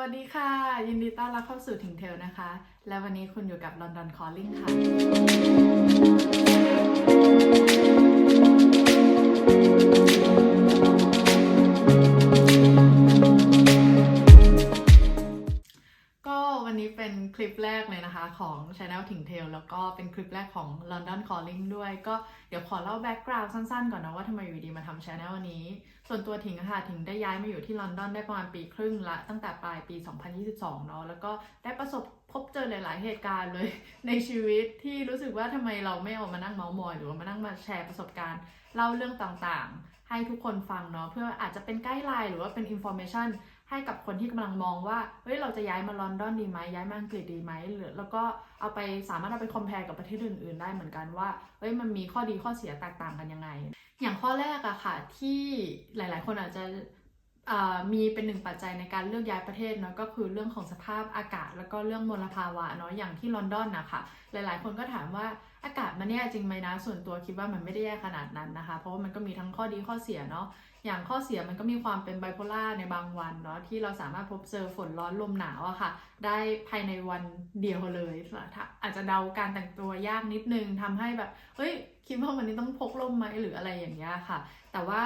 วัสดีค่ะ ยินดีต้อนรับเข้าสู่ถิงเทลนะคะ และวันนี้คุณอยู่กับ London Calling ค่ะ นะคะของ Channel ถิงเทลแล้วก็เป็นคลิปแรกของ London Calling ด้วย ก็เดี๋ยวขอเล่าแบ็กกราว n ์สั้นๆ ก่อนนะว่าทำไมอยู่ดีมาทำ Channel นี้ ส่วนตัวถิงค่ะถิงได้ย้ายมาอยู่ที่ลอนดอนได้ประมาณปีครึ่งละ ตั้งแต่ปลายปี 2022 เนาะแล้วก็ได้ประสบพบเจอหลาย ๆ เหตุการณ์เลยในชีวิตที่รู้สึกว่าทำไมเราไม่ออกมานั่งเมาส์มอย หรือว่ามานั่งมาแชร์ประสบการณ์เล่าเรื่องต่างๆ ให้ทุกคนฟังเนาะเพื่ออาจจะเป็นไกด์ไลน์หรือว่าเป็นอินโฟเมชัน ให้กับคนที่กำลังมองว่าเฮ้ยเราจะย้ายมาลอนดอนดีไหมย้ายมาอังกฤษดีไหมหรือแล้วก็เอาไปสามารถเอาไปคอมเพลกับประเทศอื่นๆ ได้เหมือนกันว่าเฮ้ยมันมีข้อดีข้อเสียแตกต่างกันยังไง อย่างข้อแรกอะค่ะที่หลาย ๆ คนอาจจะ มีเป็นหนึ่งปัจจัยในการเลือกย้ายประเทศเนาะก็คือเรื่องของสภาพอากาศแล้วก็เรื่องมลภาวะเนาะอย่างที่ลอนดอนนะคะหลายๆ คนก็ถามว่าอากาศมันแย่จริงไหมนะส่วนตัวคิดว่ามันไม่ได้แย่ขนาดนั้นนะคะ เพราะว่ามันก็มีทั้งข้อดีข้อเสียเนาะอย่างข้อเสียมันก็มีความเป็นไบโพล่าในบางวันเนาะที่เราสามารถพบเจอฝนร้อนลมหนาวอะค่ะ ได้ภายในวันเดียวเลยอาจจะเดาการแต่งตัวยากนิดนึงทำให้แบบเฮ้ยคิดว่าวันนี้ต้องพกร่มไหมหรืออะไรอย่างเงี้ยค่ะ แต่ว่า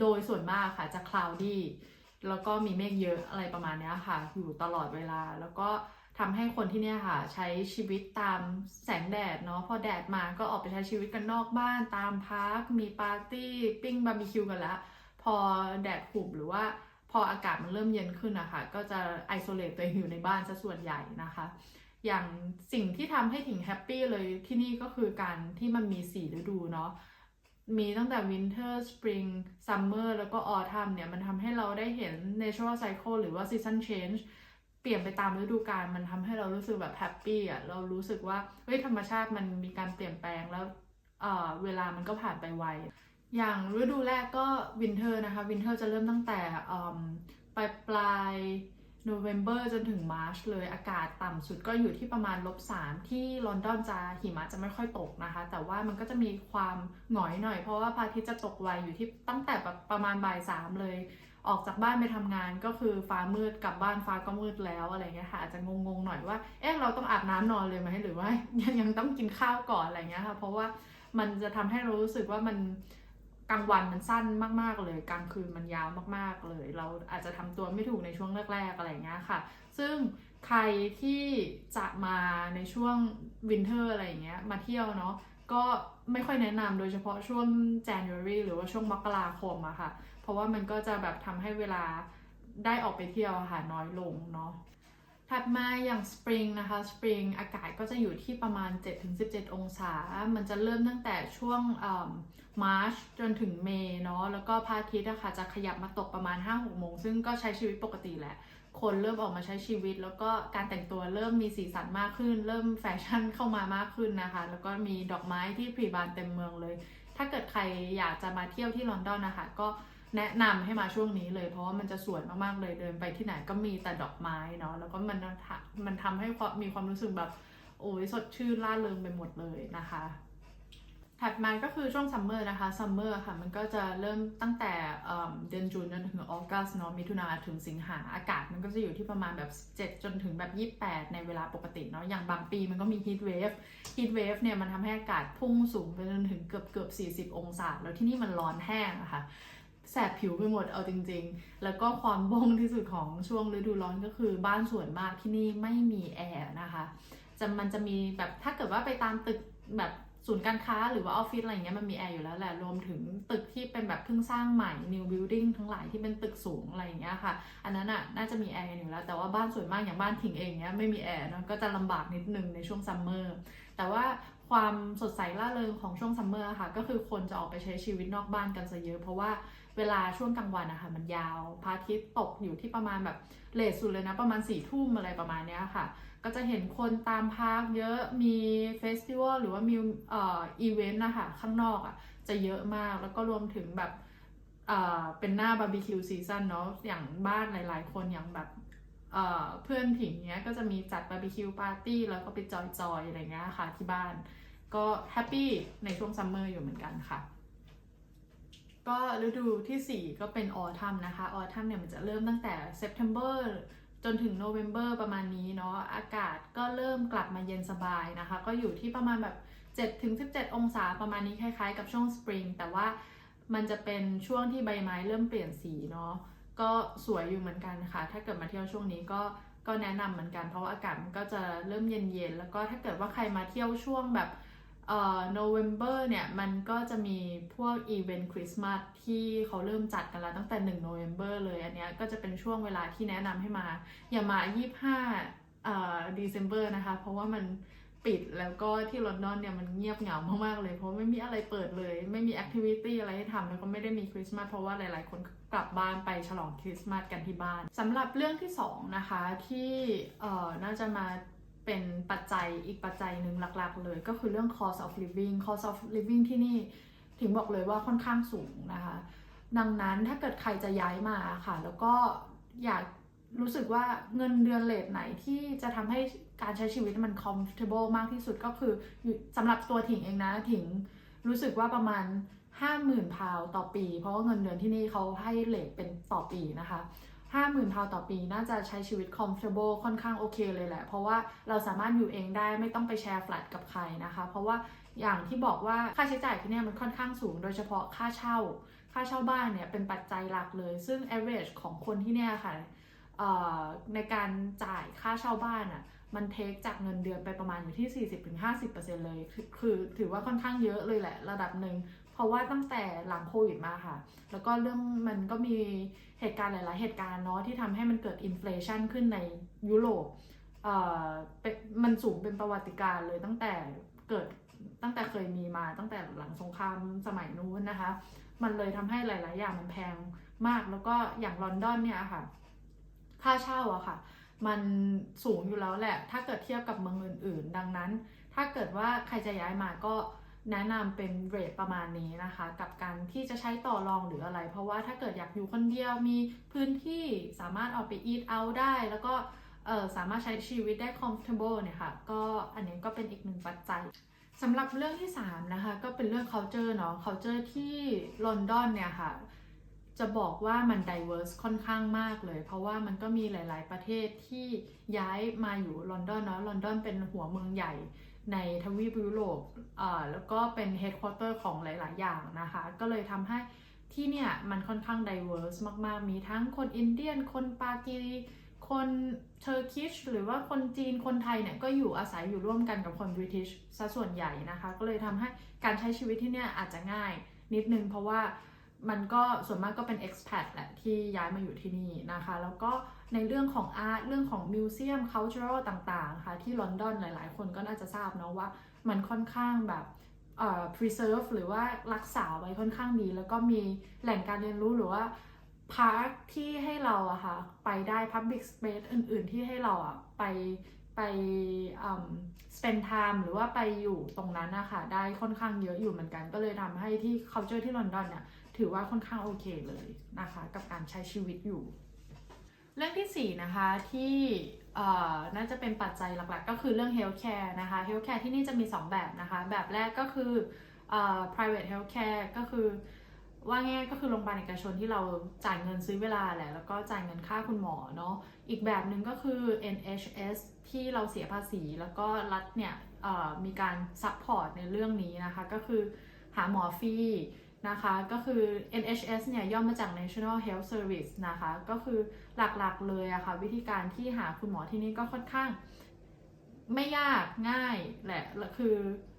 โดยส่วนมากค่ะจะคลาวดี้แล้วก็มีเมฆเยอะอะไรประมาณนี้ค่ะ อยู่ตลอดเวลา แล้วก็ทำให้คนที่เนี่ยค่ะ ใช้ชีวิตตามแสงแดดเนาะพอแดดมาก็ออกไปใช้ชีวิตกันนอกบ้านตามพาร์คมีปาร์ตี้ปิ้งบาร์บีคิวกันล้วพอแดดหุบหรือว่าพออากาศมันเริ่มเย็นขึ้นนะคะก็จะไอโซเลตตัวเองอยู่ในบ้านซะส่วนใหญ่นะคะ อย่างสิ่งที่ทำให้ถิงแฮปปี้เลยที่นี่ก็คือการที่มันมีสีฤดูเนาะ มีตั้งแต่ winter spring summer แล้วก็ autumn เนี่ย มันทำให้เราได้เห็น natural cycle หรือว่า season change เปลี่ยนไปตามฤดูกาลมันทำให้เรารู้สึกแบบแฮปปี้อะเรารู้สึกว่าเฮ้ยธรรมชาติมันมีการเปลี่ยนแปลงแล้วเอ่อเวลามันก็ผ่านไปไวอย่างฤดูแรกก็ winter นะคะ winter จะเริ่มตั้งแต่ปลายปลาย November จนถึง March เลยอากาศต่ำสุดก็อยู่ที่ประมาณลบสามที่ลอนดอนจะหิมะจะไม่ค่อยตกนะคะ แต่ว่ามันก็จะมีความหงอยหน่อยเพราะว่าพระอาทิตย์จะตกไวอยู่ที่ตั้งแต่ประมาณบ่ายสามเลย ออกจากบ้านไปทำงานก็คือฟ้ามืดกลับบ้านฟ้าก็มืดแล้วอะไรเงี้ยค่ะอาจจะงงๆหน่อยว่าเอ๊ะเราต้องอาบน้ำนอนเลยไหมหรือว่ายังยังต้องกินข้าวก่อนอะไรเงี้ยค่ะเพราะว่ามันจะทำให้เรารู้สึกว่ามัน กลางวันมันสั้นมาก ๆ เลย กลางคืนมันยาวมาก ๆ เลย เราอาจจะทำตัวไม่ถูกในช่วงแรก ๆ อะไรเงี้ยค่ะ ซึ่งใครที่จะมาในช่วงวินเทอร์อะไรเงี้ยมาเที่ยวเนาะก็ไม่ค่อยแนะนำโดยเฉพาะช่วง January หรือว่าช่วงมกราคมอะค่ะ เพราะว่ามันก็จะแบบทำให้เวลาได้ออกไปเที่ยวอะค่ะน้อยลงเนาะ ถัดมาอย่างสปริงนะคะสปริงอากาศก็จะอยู่ที่ประมาณ 7-17 องศา มันจะเริ่มตั้งแต่ช่วงมาร์ชจนถึงเมย์เนาะแล้วก็พระอาทิตย์อะคะจะขยับมาตกประมาณ 5-6 โมง ซึ่งก็ใช้ชีวิตปกติแหละ คนเริ่มออกมาใช้ชีวิต แล้วก็การแต่งตัวเริ่มมีสีสันมากขึ้น เริ่มแฟชั่นเข้ามามากขึ้นนะคะ แล้วก็มีดอกไม้ที่พรีบานเต็มเมืองเลย ถ้าเกิดใครอยากจะมาเที่ยวที่ลอนดอนนะคะก็ แนะนำให้มาช่วงนี้เลย เพราะว่ามันจะสวยมากๆเลยเดินไปที่ไหนก็มีแต่ดอกไม้เนาะแล้วก็มันมันทำให้มีความรู้สึกแบบโอ้ยสดชื่นร่าเริงไปหมดเลยนะคะ ถัดมาก็คือช่วงซัมเมอร์นะคะซัมเมอร์ค่ะมันก็จะเริ่มตั้งแต่เดือนจูนจนถึงออกัสเนาะมิถุนาถึงสิงหาอากาศมันก็จะอยู่ที่ประมาณแบบ 7 จนถึงแบบ 28 ในเวลาปกติเนาะอย่างบางปีมันก็มีฮีทเวฟฮีทเวฟเนี่ยมันทำให้อากาศพุ่งสูงไปจนถึงเกือบเกือบ40 องศา แล้วที่นี่มันร้อนแห้งอะค่ะ แสบผิวไปหมดเอาจริง ๆ แล้วก็ความบ้งที่สุดของช่วงฤดูร้อนก็คือบ้านส่วนมากที่นี่ไม่มีแอร์นะคะจะมันจะมีแบบถ้าเกิดว่าไปตามตึกแบบศูนย์การค้าหรือว่าออฟฟิศอะไรเงี้ยมันมีแอร์อยู่แล้วแหละรวมถึงตึกที่เป็นแบบเพิ่งสร้างใหม่ new building ทั้งหลายที่เป็นตึกสูงอะไรเงี้ยค่ะ อันนั้นอะน่าจะมีแอร์กันอยู่แล้ว แต่ว่าบ้านส่วนมากอย่างบ้านถิงเองเนี้ยไม่มีแอร์นะก็จะลำบากนิดนึงในช่วงซัมเมอร์แต่ว่าความสดใสล่าเริงของช่วงซัมเมอร์ค่ะ ก็คือคนจะออกไปใช้ชีวิตนอกบ้านกันซะเยอะ เพราะว่า เวลาช่วงกลางวันนะคะมันยาวพระอาทิตย์ตกอยู่ที่ประมาณแบบเลทสุดเลยนะ ประมาณสี่ทุ่มอะไรประมาณเนี้ยค่ะ ก็จะเห็นคนตามพาร์คเยอะมีเฟสติวัลหรือว่ามีเอ่ออีเวนต์นะคะข้างนอกอะจะเยอะมากแล้วก็รวมถึงแบบเอ่อเป็นหน้าบาร์บีคิวซีซันเนาะอย่างบ้านหลายๆ คนอย่างแบบเอ่อเพื่อนถิงเนี้ยก็จะมีจัดบาร์บีคิวปาร์ตี้แล้วก็ไปจอยๆอะไรเงี้ยค่ะที่บ้าน ก็แฮปปี้ในช่วงซัมเมอร์อยู่เหมือนกันค่ะ ก็ฤดูที่ 4 ก็เป็นออทัมนะคะ ออทัมเนี่ยมันจะเริ่มตั้งแต่ September จนถึงโนเวม ber ประมาณนี้เนาะ อากาศก็เริ่มกลับมาเย็นสบายนะคะ ก็อยู่ที่ประมาณแบบ7ถึง17 องศาประมาณนี้คล้ายๆ กับช่วงสปริง แต่ว่ามันจะเป็นช่วงที่ใบไม้เริ่มเปลี่ยนสีเนาะ ก็สวยอยู่เหมือนกันค่ะ ถ้าเกิดมาเที่ยวช่วงนี้ก็ก็แนะนำเหมือนกัน เพราะว่าอากาศมันก็จะเริ่มเย็นๆ แล้วก็ถ้าเกิดว่าใครมาเที่ยวช่วงแบบ เอ่อโนเวม ber เนี่ย มันก็จะมีพวกอีเวนต์คริสต์มาสที่เขาเริ่มจัดกันแล้วตั้งแต่1โนเวม ber เลย อันเนี้ยก็จะเป็นช่วงเวลาที่แนะนำให้มา อย่ามา 25เอ่อ December นะคะ เพราะว่ามันปิดแล้วก็ที่ลอนดอนเนี่ยมันเงียบเหงามากๆเลย เพราะไม่มีอะไรเปิดเลย ไม่มีแอคทิวิตี้อะไรให้ทำแล้วก็ไม่ได้มีคริสต์มาสเพราะว่าหลายๆ คนกลับบ้านไปฉลองคริสต์มาสกันที่บ้านสำหรับเรื่องที่สองนะคะที่เอ่อน่าจะมา เป็นปัจจัยอีกปัจจัยหนึ่งหลักๆ เลย ก็คือเรื่อง cost of living cost of living ที่นี่ถึงบอกเลยว่าค่อนข้างสูงนะคะ ดังนั้นถ้าเกิดใครจะย้ายมาค่ะ แล้วก็อยากรู้สึกว่าเงินเดือนเลทไหนที่จะทำให้การใช้ชีวิตมัน comfortable มากที่สุดก็คือสำหรับตัวถิงเองนะถิงรู้สึกว่าประมาณ 50,000พาวต่อปี เพราะว่าเงินเดือนที่นี่เขาให้เลทเป็นต่อปีนะคะ 50,000พาวต่อปีน่าจะใช้ชีวิต comfortable ค่อนข้างโอเคเลยแหละ เพราะว่าเราสามารถอยู่เองได้ไม่ต้องไปแชร์แฟลตกับใครนะคะ เพราะว่าอย่างที่บอกว่าค่าใช้จ่ายที่นี่มันค่อนข้างสูง โดยเฉพาะค่าเช่า ค่าเช่าบ้านเนี่ยเป็นปัจจัยหลักเลย ซึ่ง average ของคนที่เนี่ยค่ะในการจ่ายค่าเช่าบ้านอะ่ะมันเทคจากเงินเดือนไปประมาณอยู่ที่ 40-50%เลย คือคือถือว่าค่อนข้างเยอะเลยแหละ ระดับหนึ่ง ราะว่าตั้งแต่หลังโควิดมาค่ะ แล้วก็เรื่องมันก็มีเหตุการณ์หลาย ๆ เหตุการณ์เนาะที่ทำให้มันเกิดอินฟลชันขึ้นในยุโรปเอ่อเป็นมันสูงเป็นประวัติการ์เลยตั้งแต่เกิดตั้งแต่เคยมีมาตั้งแต่หลังสงครามสมัยนู้นนะคะ มันเลยทำให้หลาย ๆ อย่างมันแพงมากแล้วก็อย่างลอนดอนเนี่ยค่ะ ค่าเช่าอะค่ะ มันสูงอยู่แล้วแหละ ถ้าเกิดเทียบกับเมืองอื่น ๆ ดังนั้น ถ้าเกิดว่าใครจะย้ายมาก็ แนะนำเป็นเรทประมาณนี้นะคะ กับการที่จะใช้ต่อรองหรืออะไร เพราะว่าถ้าเกิดอยากอยู่คนเดียวมีพื้นที่สามารถออกไป eat out ได้ แล้วก็สามารถใช้ชีวิตได้ comfortable เนี่ยค่ะก็อันนี้ก็เป็นอีกหนึ่งปัจจัยสำหรับเรื่องที่ 3 นะคะ ก็เป็นเรื่อง culture เนาะ culture ที่ลอนดอนเนี่ยค่ะ จะบอกว่ามัน diverse ค่อนข้างมากเลย เพราะว่ามันก็มีหลาย ๆ ประเทศที่ย้ายมาอยู่ลอนดอนเนาะลอนดอนเป็นหัวเมืองใหญ่ ในทวีปยุโรปแล้วก็เป็น headquarter ของหลาย ๆ อย่างนะคะ ก็เลยทำให้ที่เนี่ยมันค่อนข้าง diverse มาก ๆ มีทั้งคนอินเดียน คนปากีคนเทอร์กิชหรือว่าคนจีนคนไทยเนี่ยก็อยู่อาศัยอยู่ร่วมกันกับคนบริติชซะส่วนใหญ่นะคะ ก็เลยทำให้การใช้ชีวิตที่เนี่ยอาจจะง่ายนิดนึง เพราะว่ามันก็ส่วนมากก็เป็น expat แหละที่ย้ายมาอยู่ที่นี่นะคะ แล้วก็ ในเรื่องของอาร์ตเรื่องของมิวเซียม cultural ต่างๆค่ะที่ลอนดอนหลาย ๆ คนก็น่าจะทราบเนาะว่ามันค่อนข้างแบบเอ่อ preserve หรือว่ารักษาไว้ค่อนข้างดี แล้วก็มีแหล่งการเรียนรู้หรือว่าพาร์คที่ให้เราอะค่ะไปได้ Public Space อื่น ๆ ที่ให้เราอะไปไปอืม spend time หรือว่าไปอยู่ตรงนั้นนะคะได้ค่อนข้างเยอะอยู่เหมือนกัน ก็เลยทำให้ที่ culture ที่ลอนดอนเนี่ยถือว่าค่อนข้างโอเคเลยนะคะ กับการใช้ชีวิตอยู่ รื่องที่4นะคะที่เอ่อน่าจะเป็นปัจจัยหลักๆ ก็คือเรื่อง healthcare นะคะ healthcare ที่นี่จะมี 2 แบบนะคะ แบบแรกก็คืออ่อ private healthcare ก็คือว่าง่ายก็คือโรงพยาบาลเอกชนที่เราจ่ายเงินซื้อเวลาแหละแล้วก็จ่ายเงินค่าคุณหมอเนาะอีกแบบหนึ่งก็คือ NHS ที่เราเสียภาษี แล้วก็รัฐเนี่ยเอ่อมีการซัพพอร์ตในเรื่องนี้นะคะ ก็คือหาหมอฟรี นะคะก็คือ NHS เนี่ยย่อมาจาก National Health Service นะคะก็คือหลักๆเลยอะค่ะวิธีการที่หาคุณหมอที่นี่ก็ค่อนข้าง ไม่ยากง่ายแหละคือ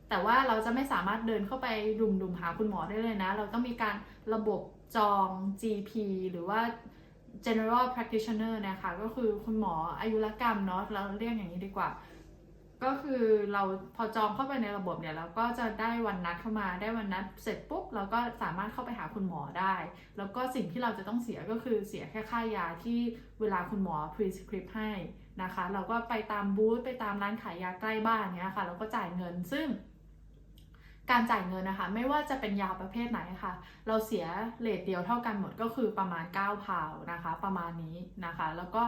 แต่ว่าเราจะไม่สามารถเดินเข้าไปดุมๆหาคุณหมอได้เลยนะ เราต้องมีการระบบจอง GP หรือว่า general practitioner นะคะก็คือคุณหมออายุรกรรมเนาะเราเรียกอย่างนี้ดีกว่า ก็คือเราพอจองเข้าไปในระบบเนี่ยเราก็จะได้วันนัดเข้ามาได้วันนัดเสร็จปุ๊บเราก็สามารถเข้าไปหาคุณหมอได้ แล้วก็สิ่งที่เราจะต้องเสียก็คือเสียแค่ค่ายาที่เวลาคุณหมอ prescribe ให้นะคะ เราก็ไปตามบูธไปตามร้านขายยาใกล้บ้านเนี้ยค่ะเราก็จ่ายเงินซึ่ง การจ่ายเงินนะคะ ไม่ว่าจะเป็นยาประเภทไหนค่ะ เราเสียเลทเดียวเท่ากันหมดก็คือประมาณ9พาวนะคะ ประมาณนี้นะคะ แล้วก็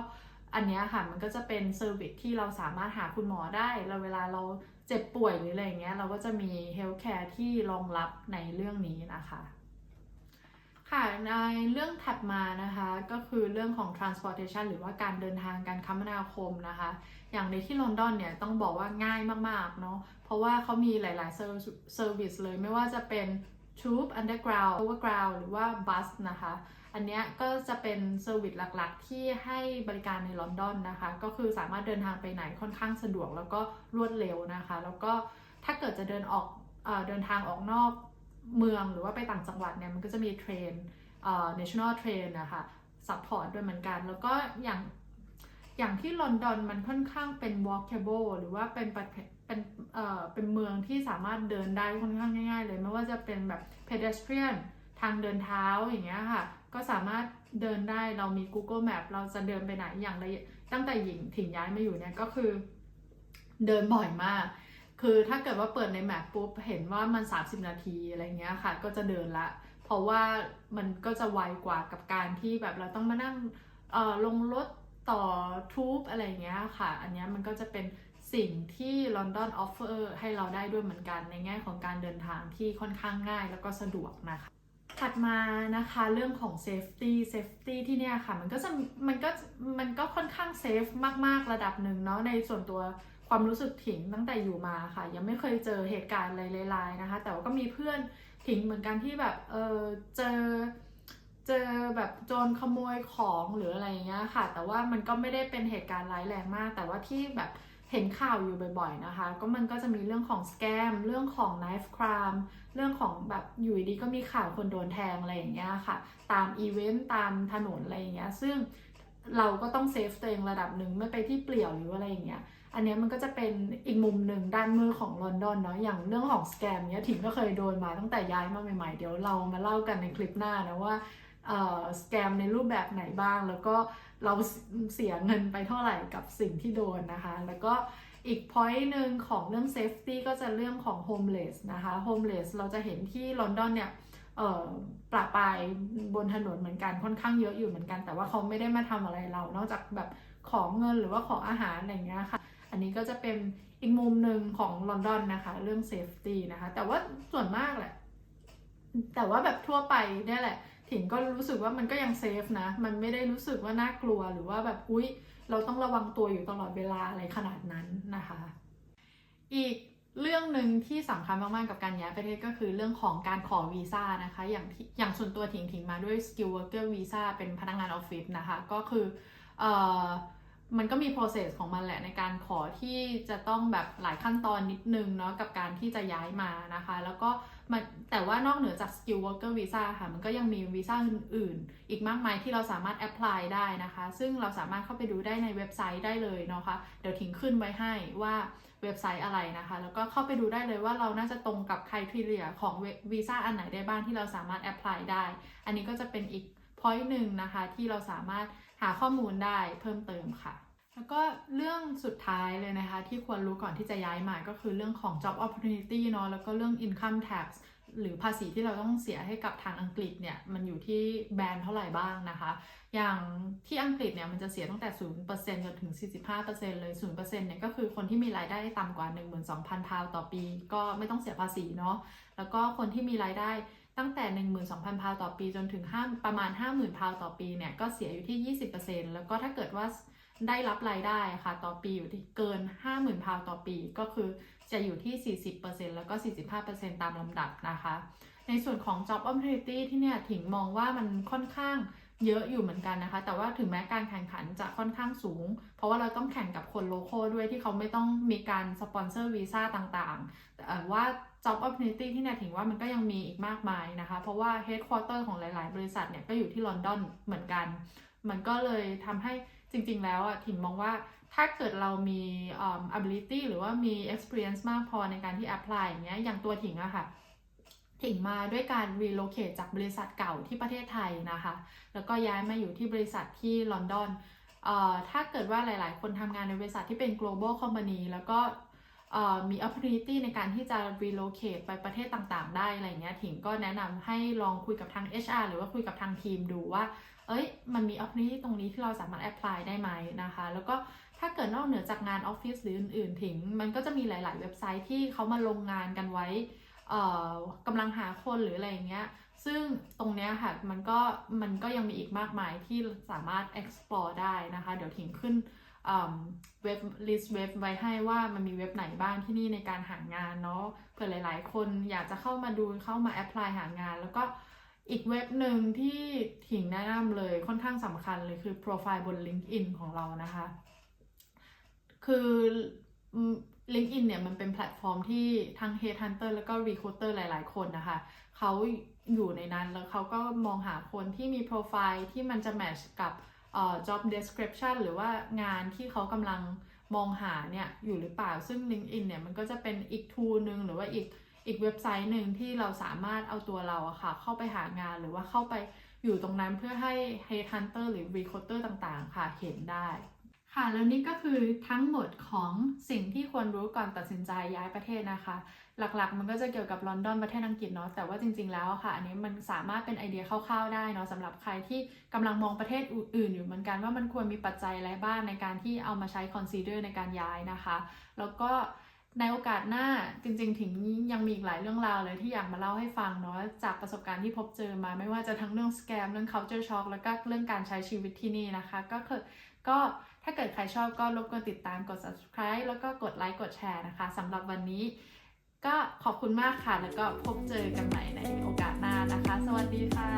อันนี้ค่ะมันก็จะเป็นเซอร์วิสที่เราสามารถหาคุณหมอได้แล้วเวลาเราเจ็บป่วยหรืออะไรอย่างเงี้ยเราก็จะมีเฮลท์แคร์ที่รองรับในเรื่องนี้นะคะคค่ะในเรื่องถัดมานะคะก็คือเรื่องของ transportation หรือว่าการเดินทางการคมนาคมนะคะ อย่างในที่ลอนดอนเนี่ยต้องบอกว่าง่ายมากๆเนาะเพราะว่าเขามีหลายๆ service เลยไม่ว่าจะเป็น tube underground overground หรือว่า bus นะคะ อันเนี้ยก็จะเป็นเซอร์วิสหลักๆ ที่ให้บริการในลอนดอนนะคะ ก็คือสามารถเดินทางไปไหนค่อนข้างสะดวกแล้วก็รวดเร็วนะคะ แล้วก็ถ้าเกิดจะเดินออกเอเดินทางออกนอกเมืองหรือว่าไปต่างจังหวัดเนี่ยมันก็จะมีเทรนเอ่อ national train นะคะซัพพอร์ตด้วยเหมือนกัน แล้วก็อย่างอย่างที่ลอนดอนมันค่อนข้างเป็น walkable หรือว่าเป็นเทศเป็นเอ่อเป็นเมืองที่สามารถเดินได้ค่อนข้างง่าย ๆ เลย ไม่ว่าจะเป็นแบบ pedestrian ทางเดินเท้าอย่างเงี้ยค่ะ ก็สามารถเดินได้เรามี Google Map เราจะเดินไปไหนอย่างไรตั้งแต่หญิงถิ่งย้ายมาอยู่เนี่ยก็คือ เดินบ่อยมาก คือถ้าเกิดว่าเปิดในแมปปุ๊บเห็นว่ามัน 30 นาทีอะไรเงี้ยค่ะ ก็จะเดินละ เพราะว่ามันก็จะไวกว่ากับการที่แบบเราต้องมานั่งลงรถต่อทูบอะไรเงี้ยค่ะ อันนี้มันก็จะเป็นสิ่งที่ลอนดอนออฟเฟอร์ให้เราได้ด้วยเหมือนกันในแง่ของการเดินทางที่ค่อนข้างง่ายแล้วก็สะดวกนะคะ ถัดมานะคะเรื่องของ safety safety ที่เนี่ยค่ะ มันก็จะมันก็มันก็ค่อนข้างเซฟมาก ๆ ระดับหนึ่งเนาะในส่วนตัวความรู้สึกถิงตั้งแต่อยู่มาค่ะ ยังไม่เคยเจอเหตุการณ์อะไรร้ายๆนะคะ แต่ว่าก็มีเพื่อนถิงเหมือนกันที่แบบเออเจอเจอแบบโจรขโมยของหรืออะไรอย่างเงี้ยค่ะ แต่ว่ามันก็ไม่ได้เป็นเหตุการณ์ร้ายแรงมาก แต่ว่าที่แบบ เห็นข่าวอยู่บ่อยๆนะคะ ก็มันก็จะมีเรื่องของสแกม เรื่องของ knife crime เรื่องของแบบอยู่ดีก็มีข่าวคนโดนแทงอะไรอย่างเงี้ยค่ะ ตามอีเวนต์ตามถนนอะไรอย่างเงี้ย ซึ่งเราก็ต้องเซฟตัวเองระดับหนึ่งไม่ไปที่เปลี่ยวหรืออะไรอย่างเงี้ย อันนี้มันก็จะเป็นอีกมุมหนึ่งด้านมือของลอนดอนเนาะ อย่างเรื่องของสแกมเนี้ยถิงก็เคยโดนมาตั้งแต่ย้ายมาใหม่ๆ เดี๋ยวเรามาเล่ากันในคลิปหน้านะว่าเอ่อสแกมในรูปแบบไหนบ้างแล้วก็ เราเสียเงินไปเท่าไหร่กับสิ่งที่โดนนะคะ แล้วก็อีก point หนึ่งของเรื่อง safety ก็จะเรื่องของ homeless นะคะ homeless เราจะเห็นที่ลอนดอนเนี่ยประปายบนถนนเหมือนกันค่อนข้างเยอะอยู่เหมือนกัน แต่ว่าเขาไม่ได้มาทำอะไรเรา นอกจากแบบของเงินหรือว่าของอาหารอะไรเงี้ยค่ะ อันนี้ก็จะเป็นอีกมุมหนึ่งของลอนดอนนะคะ เรื่อง safety นะคะ แต่ว่าส่วนมากแหละ แต่ว่าแบบทั่วไปเนี่ยแหละ ถิงก็รู้สึกว่ามันก็ยังเซฟนะ มันไม่ได้รู้สึกว่าน่ากลัวหรือว่าแบบอุ้ยเราต้องระวังตัวอยู่ตลอดเวลาอะไรขนาดนั้นนะคะ อีกเรื่องหนึ่งที่สำคัญมาก ๆ กับการย้ายประเทศก็คือเรื่องของการขอวีซ่านะคะ อย่างที่อย่างส่วนตัวถิงถิงมาด้วย skill worker visa เป็นพนักงานออฟฟิศนะคะ ก็คือเอ่อ มันก็มี process ของมันแหละในการขอที่จะต้องแบบหลายขั้นตอนนิดนึงเนาะกับการที่จะย้ายมานะคะ แล้วก็มันแต่ว่านอกเหนือจาก skill worker visa ค่ะ มันก็ยังมีวีซ่าอื่น ๆ อีกมากมายที่เราสามารถ apply ได้นะคะ ซึ่งเราสามารถเข้าไปดูได้ในเว็บไซต์ได้เลยเนาะคะเดี๋ยวทิ้งขึ้นไว้ให้ว่าเว็บไซต์อะไรนะคะ แล้วก็เข้าไปดูได้เลยว่าเราน่าจะตรงกับ criteria ของวีซ่าอันไหนได้บ้างที่เราสามารถ apply ได้ อันนี้ก็จะเป็นอีก point หนึ่งนะคะที่เราสามารถหาข้อมูลได้เพิ่มเติมค่ะ แล้วก็เรื่องสุดท้ายเลยนะคะ ที่ควรรู้ก่อนที่จะย้ายมาก็คือเรื่องของ job opportunity เนาะแล้วก็เรื่อง income tax หรือภาษีที่เราต้องเสียให้กับทางอังกฤษเนี่ยมันอยู่ที่แบรนด์เท่าไหร่บ้างนะคะ อย่างที่อังกฤษเนี่ยมันจะเสียตั้งแต่ 0%จนถึง 45%เลย 0%เนี่ยก็คือคนที่มีรายได้ต่ำกว่า 12,000 พาวต่อปี ก็ไม่ต้องเสียภาษีเนาะแล้วก็คนที่มีรายได้ตั้งแต่ 12,000 พาวต่อปี จนถึง5ประมาณ 50,000 พาวต่อปีเนี่ยก็เสียอยู่ที่ 20%แล้วก็ถ้าเกิดว่า ได้รับรายได้ค่ะ ต่อปีอยู่ที่เกิน 50,000พาวต่อปี ก็คือจะอยู่ที่ 40%แล้วก็ 45%ตามลำดับนะคะ ในส่วนของ job opportunity ที่เนี่ยถิงมองว่ามันค่อนข้างเยอะอยู่เหมือนกันนะคะ แต่ว่าถึงแม้การแข่งขันจะค่อนข้างสูง เพราะว่าเราต้องแข่งกับคนโลโก้ด้วยที่เขาไม่ต้องมีการสปอนเซอร์วีซ่าต่างๆ แต่ว่า job opportunity ที่เนี่ยถิงว่ามันก็ยังมีอีกมากมายนะคะ เพราะว่า headquarter ของหลาย ๆ บริษัทเนี่ยก็อยู่ที่ลอนดอนเหมือนกัน มันก็เลยทำให้ จริงๆแล้วอะถิงมองว่าถ้าเกิดเรามี ability หรือว่ามี experience มากพอในการที่ apply อย่างเงี้ยอย่างตัวถิ่งอะค่ะถิ่งมาด้วยการ relocate จากบริษัทเก่าที่ประเทศไทยนะคะ แล้วก็ย้ายมาอยู่ที่บริษัทที่ลอนดอนถ้าเกิดว่าหลาย ๆ คนทำงานในบริษัทที่เป็น global company แล้วก็มี opportunity ในการที่จะ relocate ไปประเทศต่าง ๆ ได้อะไรเงี้ยถิงก็แนะนำให้ลองคุยกับทาง HR หรือว่าคุยกับทางทีมดูว่า เอ้ย มันมี opportunity ตรงนี้ที่เราสามารถ apply ได้ไหมนะคะ แล้วก็ถ้าเกิดนอกเหนือจากงานออฟฟิศหรืออื่นๆถิงมันก็จะมีหลาย ๆ เว็บไซต์ที่เขามาลงงานกันไว้เอ่อกำลังหาคนหรืออะไรอย่างเงี้ย ซึ่งตรงเนี้ยค่ะ มันก็มันก็ยังมีอีกมากมายที่สามารถ explore ได้นะคะ เดี๋ยวทิ้งขึ้นอืมเว็บ list เว็บไว้ให้ว่ามันมีเว็บไหนบ้างที่นี่ในการหางานเนาะ เผื่อหลาย ๆ คนอยากจะเข้ามาดูเข้ามา apply หางาน แล้วก็ อีกเว็บหนึ่งที่ถิงแนะนำเลยค่อนข้างสำคัญเลยคือโปรไฟล์บน LinkedIn ของเรานะคะ คือ LinkedIn เนี่ยมันเป็นแพลตฟอร์มที่ทั้ง Headhunter แล้วก็ Recruiter หลาย ๆ คนนะคะ เขาอยู่ในนั้นแล้วเขาก็มองหาคนที่มีโปรไฟล์ที่มันจะแมชกับเอ่อ job description หรือว่างานที่เขากำลังมองหาเนี่ยอยู่หรือเปล่า ซึ่ง LinkedIn เนี่ยมันก็จะเป็นอีก tool หนึ่งหรือว่าอีก อีกเว็บไซต์หนึ่งที่เราสามารถเอาตัวเราอะค่ะ เข้าไปหางานหรือว่าเข้าไปอยู่ตรงนั้นเพื่อให้ Headhunter หรือ Recruiter ต่างๆ ค่ะ เห็นได้ ค่ะ แล้วนี่ก็คือทั้งหมดของสิ่งที่ควรรู้ก่อนตัดสินใจย้ายประเทศนะคะ หลักๆ มันก็จะเกี่ยวกับลอนดอนประเทศอังกฤษเนาะ แต่ว่าจริงๆ แล้วค่ะ อันนี้มันสามารถเป็นไอเดียคร่าวๆ ได้เนาะสำหรับใครที่กำลังมองประเทศอื่นๆ อยู่เหมือนกันว่ามันควรมีปัจจัยอะไรบ้างในการที่เอามาใช้ consider ในการย้ายนะคะ แล้วก็ ในโอกาสหน้าจริงๆถึงยังมีอีกหลายเรื่องราวเลยที่อยากมาเล่าให้ฟังเนาะจากประสบการณ์ที่พบเจอมาไม่ว่าจะทั้งเรื่องสแกมเรื่อง culture shock แล้วก็เรื่องการใช้ชีวิตที่นี่นะคะ ก็คือก็ถ้าเกิดใครชอบก็รบกวนติดตามกด subscribe แล้วก็กดไลค์กดแชร์นะคะสำหรับวันนี้ ก็ขอบคุณมากค่ะ แล้วก็พบเจอกันใหม่ในโอกาสหน้านะคะ สวัสดีค่ะ